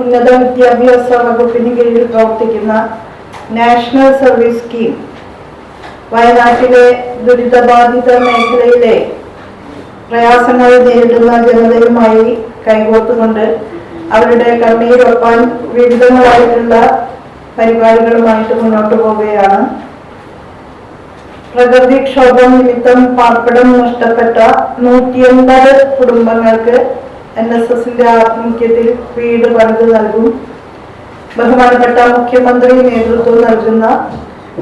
ഉന്നത വിദ്യാഭ്യാസ വകുപ്പിന് കീഴിൽ പ്രവർത്തിക്കുന്ന നാഷണൽ സർവീസ് സ്കീം. വയനാട്ടിലെ ദുരിതബാധിത മേഖലയിലെ പ്രയാസങ്ങൾ നേരിടുന്ന ജനതയുമായി കൈകോർത്തുകൊണ്ട് അവരുടെ കണ്ണീരൊപ്പാൻ വിവിധങ്ങളായിട്ടുള്ള പരിപാടികളുമായിട്ട് മുന്നോട്ട് പോവുകയാണ്. പ്രകൃതിക്ഷോഭം നിമിത്തം പാർപ്പിടം നഷ്ടപ്പെട്ട നൂറ്റിയമ്പത് കുടുംബങ്ങൾക്ക് എൻ എസ് എസിന്റെ ആഭിമുഖ്യത്തിൽ വീട് പണിത് നൽകും. ബഹുമാനപ്പെട്ട മുഖ്യമന്ത്രി നേതൃത്വം നൽകുന്ന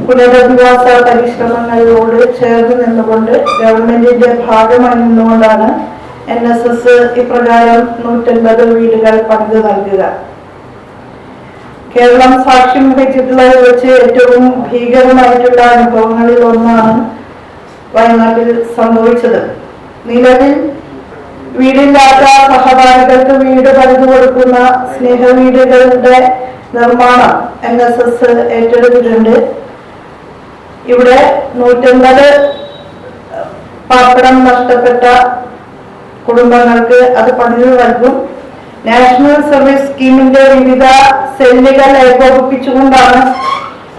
പുനരധിവാസ പരിശ്രമങ്ങളോട് ചേർന്ന് നിന്നുകൊണ്ട് ഗവൺമെന്റിന്റെ ഭാഗമായി നിന്നുകൊണ്ടാണ് എൻ എസ് എസ് ഇപ്രകാരം നൂറ്റൻപത് വീടുകൾ പണിത് നൽകുക. കേരളം സാക്ഷ്യം വഹിച്ചിട്ടുള്ളതിൽ വെച്ച് ഏറ്റവും ഭീകരമായിട്ടുള്ള അനുഭവങ്ങളിൽ ഒന്നാണ് വയനാട്ടിൽ സംഭവിച്ചത്. നിലവിൽ വീടില്ലാത്ത സഹപാഠികൾക്ക് വീട് പണിതു കൊടുക്കുന്ന സ്നേഹവീടുകളുടെ നിർമ്മാണം എൻ എസ് എസ് ഏറ്റെടുത്തിട്ടുണ്ട്. ഇവിടെ നൂറ്റമ്പത് പാപ്പടം നഷ്ടപ്പെട്ട കുടുംബങ്ങൾക്ക് അത് പണിതു നൽകും. നാഷണൽ സർവീസ് സ്കീമിന്റെ വിവിധ സെല്ലുകൾ ഏകോപിപ്പിച്ചുകൊണ്ടാണ്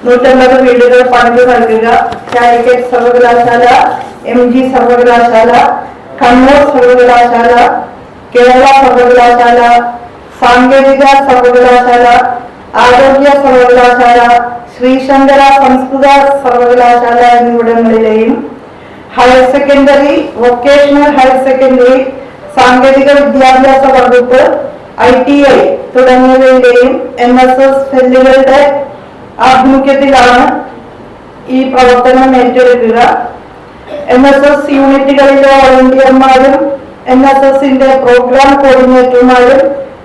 നൂറ്റമ്പത് വീടുകൾ പണിതു നൽകുക. കാലിക്കറ്റ് സർവകലാശാല എം ജി സർവകലാശാല കണ്ണൂർ സർവകലാശാല കേരള സർവകലാശാല സാങ്കേതിക സർവകലാശാല ആരോഗ്യ സർവകലാശാല ശ്രീശങ്കര സംസ്കൃത സർവകലാശാല എന്നിവിടങ്ങളിലെയും higher secondary vocational higher secondary സാങ്കേതിക വിദ്യാഭ്യാസ വകുപ്പ് ഐ ടി ഐ തുടങ്ങിയവയിലെയും എൻ എസ് എസ് സെല്ലുകളുടെ ആഭിമുഖ്യത്തിലാണ് ഈ പ്രവർത്തനം ഏറ്റെടുക്കുക. എൻ എസ് എസ് യൂണിറ്റുകളിലെ വോളണ്ടിയർമാരും എൻ എസ് എസിന്റെ പ്രോഗ്രാം കോർഡിനേറ്റർമാരും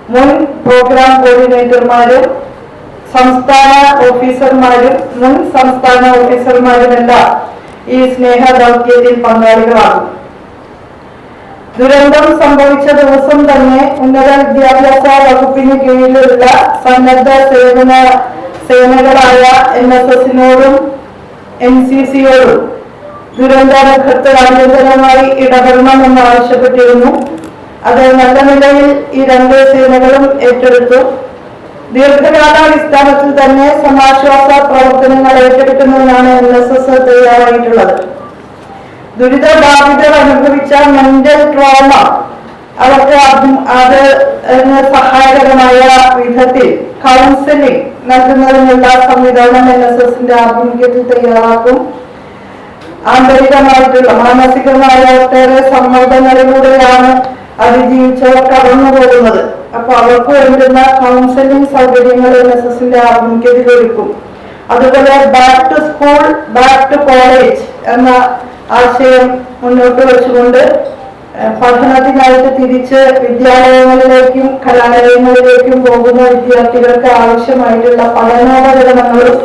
മുൻ പ്രോഗ്രാം കോർഡിനേറ്റർമാരും സംസ്ഥാന ഓഫീസർമാരും മുൻ സംസ്ഥാന ഓഫീസർമാരുമെല്ലാം ഈ സ്നേഹ ദൗത്യത്തിൽ പങ്കാളികളാകും ദുരന്തം സംഭവിച്ച ദിവസം തന്നെ ഉന്നത വിദ്യാഭ്യാസ വകുപ്പിന് കീഴിലുള്ള സന്നദ്ധ സേവന സേനകളായ എൻ എസ് എസിനോടും എൻ സി സിയോടും ദുരന്തമുഖത്ത് അടിയന്തരമായി ഇടപെടണമെന്ന് ആവശ്യപ്പെട്ടിരുന്നു. അത് നല്ല നിലയിൽ ഈ രണ്ട് സേനകളും ഏറ്റെടുത്തു. ദീർഘകാലാടിസ്ഥാനത്തിൽ തന്നെ സമാശ്വാസ പ്രവർത്തനങ്ങൾ ഏറ്റെടുക്കുന്നതിനാണ് എൻ എസ് എസ് തയ്യാറായിട്ടുള്ളത്. ദുരിതബാധിതർ അനുഭവിച്ച മെന്റൽ ട്രോമ അവർക്ക് അത് സഹായകരമായ വിധത്തിൽ കൗൺസിലിംഗ് നൽകുന്നതിനുള്ള സംവിധാനം എൻ എസ് എസിന്റെ ആഭിമുഖ്യത്തിൽ തയ്യാറാക്കും. ആന്തരികമായിട്ടുള്ള മാനസികമായ ഒട്ടേറെ സമ്മർദ്ദങ്ങളിലൂടെയാണ് അതിജീവിച്ചവർ കടന്നു പോകുന്നത്. അപ്പൊ അവർക്ക് വേണ്ടുന്ന കൗൺസിലിംഗ് സൗകര്യങ്ങൾ എൻ എസ് എസിന്റെ ആഭിമുഖ്യത്തിൽ ഒരുക്കും അതുപോലെ back to school back to college എന്ന ആശയം മുന്നോട്ട് വെച്ചുകൊണ്ട് പഠനത്തിനായിട്ട് തിരിച്ച് വിദ്യാലയങ്ങളിലേക്കും കലാലയങ്ങളിലേക്കും പോകുന്ന വിദ്യാർത്ഥികൾക്ക് ആവശ്യമായിട്ടുള്ള പഠനോപകരണങ്ങളും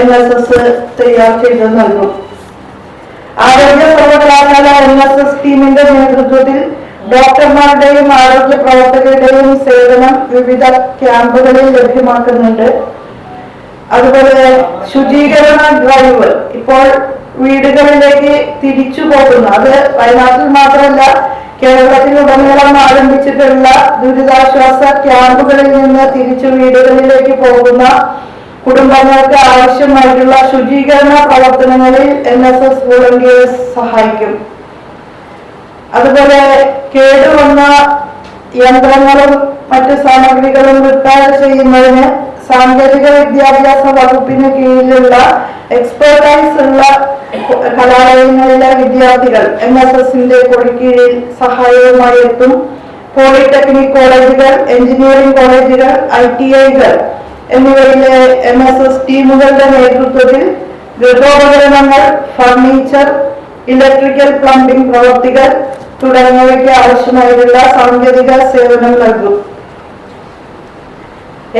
എൻ എസ് എസ് തയ്യാർ ചെയ്ത് നൽകും. എൻ ടീമിന്റെ നേതൃത്വത്തിൽ ഡോക്ടർമാരുടെയും ആരോഗ്യ പ്രവർത്തകരുടെയും സേവനം വിവിധ ക്യാമ്പുകളിൽ ലഭ്യമാക്കുന്നുണ്ട്. അതുപോലെ ശുചീകരണ ഡ്രൈവ് ഇപ്പോൾ വീടുകളിലേക്ക് തിരിച്ചു പോകുന്നു. അത് വയനാട്ടിൽ മാത്രമല്ല കേരളത്തിലുടനീളം ആരംഭിച്ചിട്ടുള്ള ദുരിതാശ്വാസ ക്യാമ്പുകളിൽ നിന്ന് തിരിച്ചു വീടുകളിലേക്ക് പോകുന്ന കുടുംബങ്ങൾക്ക് ആവശ്യമായിട്ടുള്ള ശുചീകരണ പ്രവർത്തനങ്ങളിൽ എൻ എസ് എസ് വോളണ്ടിയേഴ്സ് സഹായിക്കും. അതുപോലെ കേടുവന്ന യന്ത്രങ്ങളും മറ്റ് സാമഗ്രികളും റിപ്പയർ ചെയ്യുന്നതിന് സാങ്കേതിക വിദ്യാഭ്യാസ വകുപ്പിന് കീഴിലുള്ള എക്സ്പേർട്ടൈസ് ഉള്ള കലാലയങ്ങളിലെ വിദ്യാർത്ഥികൾ എൻ എസ് എസിന്റെ കൊടിക്കീഴിൽ സഹായവുമായി എത്തും. പോളിടെക്നിക് കോളേജുകൾ എഞ്ചിനീയറിംഗ് കോളേജുകൾ ഐ ടി ഐകൾ എന്നിവയിലെ എൻ എസ് എസ് ടീമുകളുടെ നേതൃത്വത്തിൽ ഗൃഹോപകരണങ്ങൾ ഫർണിച്ചർ ഇലക്ട്രിക്കൽ പ്ലംബിംഗ് പ്രവർത്തികൾ തുടങ്ങിയവയ്ക്ക് ആവശ്യമായിട്ടുള്ള സാങ്കേതിക സേവനം നൽകും.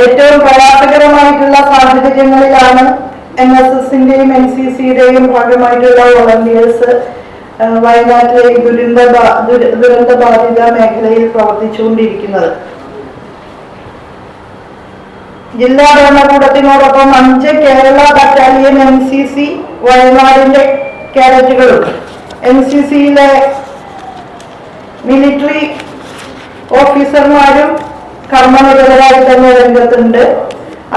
ഏറ്റവും പ്രയാസകരമായിട്ടുള്ള സാഹചര്യങ്ങളിലാണ് എൻ എസ് എസിന്റെയും എൻ സി സിയുടെയും ഭാഗമായിട്ടുള്ള വോളണ്ടിയേഴ്സ് വയനാട്ടിലെ ദുരന്ത ദുരന്ത ബാധിത മേഖലയിൽ പ്രവർത്തിച്ചുകൊണ്ടിരിക്കുന്നത്. ജില്ലാ ഭരണകൂടത്തിനോടൊപ്പം അഞ്ച് Kerala battalion N C C വയനാടിന്റെ കേഡറ്റുകളും. എൻ സി സിയിലെ മിലിറ്ററി ഓഫീസർമാരും കർമ്മനിരതരായി തന്നെ രംഗത്തുണ്ട്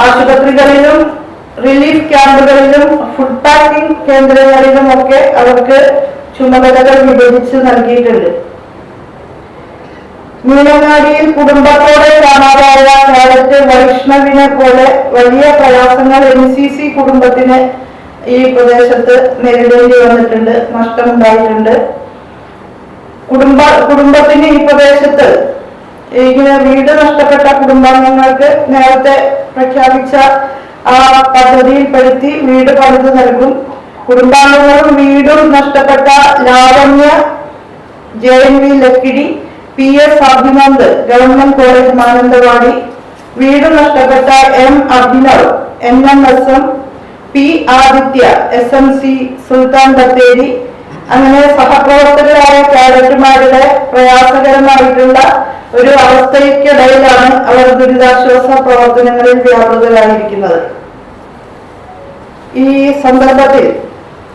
ആശുപത്രികളിലും റിലീഫ് ക്യാമ്പുകളിലും ഫുഡ് പാക്കിംഗ് കേന്ദ്രങ്ങളിലും ഒക്കെ അവർക്ക് ചുമതലകൾ വിഭജിച്ച് നൽകിയിട്ടുണ്ട്. മീനങ്ങാടിയിൽ കുടുംബത്തോടെ കാണാതായ കാലത്ത് വൈഷ്ണവിനെ പോലെ വലിയ പ്രയാസങ്ങൾ എൻ സി സി കുടുംബത്തിന് ഈ പ്രദേശത്ത് നേരിടേണ്ടി വന്നിട്ടുണ്ട് നഷ്ടമുണ്ടായിട്ടുണ്ട്. കുടുംബ കുടുംബത്തിന് ഈ പ്രദേശത്ത് ഇങ്ങനെ വീട് നഷ്ടപ്പെട്ട കുടുംബാംഗങ്ങൾക്ക് നേരത്തെ പ്രഖ്യാപിച്ച ആ പദ്ധതിയിൽപ്പെടുത്തി വീട് പണിത് നൽകും. കുടുംബാംഗങ്ങളും വീടും നഷ്ടപ്പെട്ട Lavanya J N V Lakkidi P S Abhinand government college Mananthavady വീട് നഷ്ടപ്പെട്ട M Abhinav N M S M P Adithya S M C Sultan Bathery അങ്ങനെ സഹപ്രവർത്തകരായ ക്യാഡറ്റുമാരുടെ പ്രയാസകരമായിട്ടുള്ള ഒരു അവസ്ഥയ്ക്കിടയിലാണ് അവർ ദുരിതാശ്വാസ പ്രവർത്തനങ്ങളിൽ വ്യാപൃതരായിരിക്കുന്നത്. ഈ സന്ദർഭത്തിൽ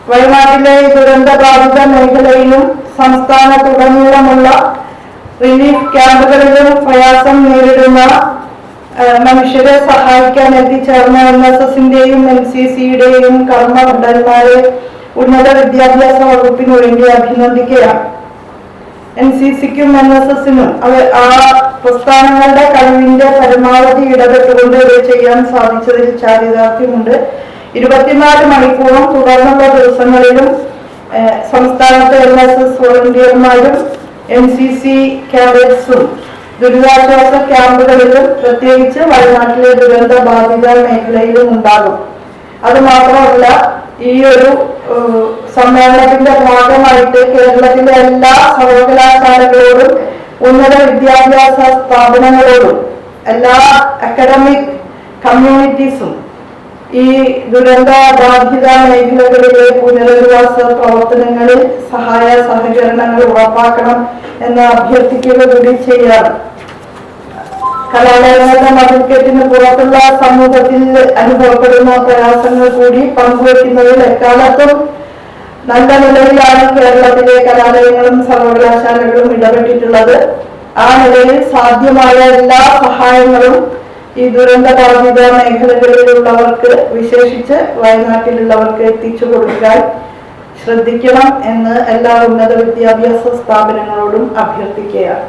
വയനാട്ടിലെ ദുരന്ത ബാധിത മേഖലയിലും സംസ്ഥാനത്തുടനീളമുള്ള റിലീഫ് ക്യാമ്പുകളിലും പ്രയാസം നേരിടുന്ന മനുഷ്യരെ സഹായിക്കാൻ എത്തിച്ചേർന്ന എൻ എസ് എസിന്റെയും എൻ സി സിയുടെയും കർമ്മഭടന്മാരെ ഉന്നത വിദ്യാഭ്യാസ വകുപ്പിന് വേണ്ടി അഭിനന്ദിക്കുകയാണ്. എൻ സി സിക്കും എൻ എസ് എസിനും ആ പ്രസ്ഥാനങ്ങളുടെ കഴിവിന്റെ പരമാവധി ഇടപെട്ടുകൊണ്ട് ഇത് ചെയ്യാൻ സാധിച്ചതിൽ ചാരിതാർത്ഥ്യമുണ്ട്. ഇരുപത്തിനാല് മണിക്കൂറും തുടർന്നുള്ള ദിവസങ്ങളിലും സംസ്ഥാനത്തെ എൻ എസ് എസ് വോളണ്ടിയർമാരും എൻ സി സി ക്യാഡറ്റ്സും ദുരിതാശ്വാസ ക്യാമ്പുകളിലും പ്രത്യേകിച്ച് വയനാട്ടിലെ ദുരന്ത ബാധിത മേഖലയിലും ഉണ്ടാകും. അത് മാത്രമല്ല ഈ ഒരു സമ്മേളനത്തിന്റെ ഭാഗമായിട്ട് കേരളത്തിലെ എല്ലാ സർവകലാശാലകളോടും ഉന്നത വിദ്യാഭ്യാസ സ്ഥാപനങ്ങളോടും എല്ലാ അക്കാഡമിക് കമ്മ്യൂണിറ്റീസും ഈ ദുരന്ത ബാധിത മേഖലകളിലെ പുനരധിവാസ പ്രവർത്തനങ്ങളിൽ സഹായ സഹകരണങ്ങൾ ഉറപ്പാക്കണം എന്ന് അഭ്യർത്ഥിക്കുക കൂടി ചെയ്യാറ്. കലാലയങ്ങളുടെ മതിൽക്കെട്ടിന് പുറത്തുള്ള സമൂഹത്തിൽ അനുഭവപ്പെടുന്ന പ്രയാസങ്ങൾ കൂടി പങ്കുവയ്ക്കുന്നതിൽ എക്കാലത്തും നല്ല നിലയിലാണ് കേരളത്തിലെ കലാലയങ്ങളും സർവകലാശാലകളും ഇടപെട്ടിട്ടുള്ളത്. ആ നിലയിൽ സാധ്യമായ എല്ലാ സഹായങ്ങളും ഈ ദുരന്ത ബാധിത മേഖലകളിലുള്ളവർക്ക് വിശേഷിച്ച് വയനാട്ടിലുള്ളവർക്ക് എത്തിച്ചു കൊടുക്കാൻ ശ്രദ്ധിക്കണം എന്ന് എല്ലാ ഉന്നത വിദ്യാഭ്യാസ സ്ഥാപനങ്ങളോടും അഭ്യർത്ഥിക്കുകയാണ്.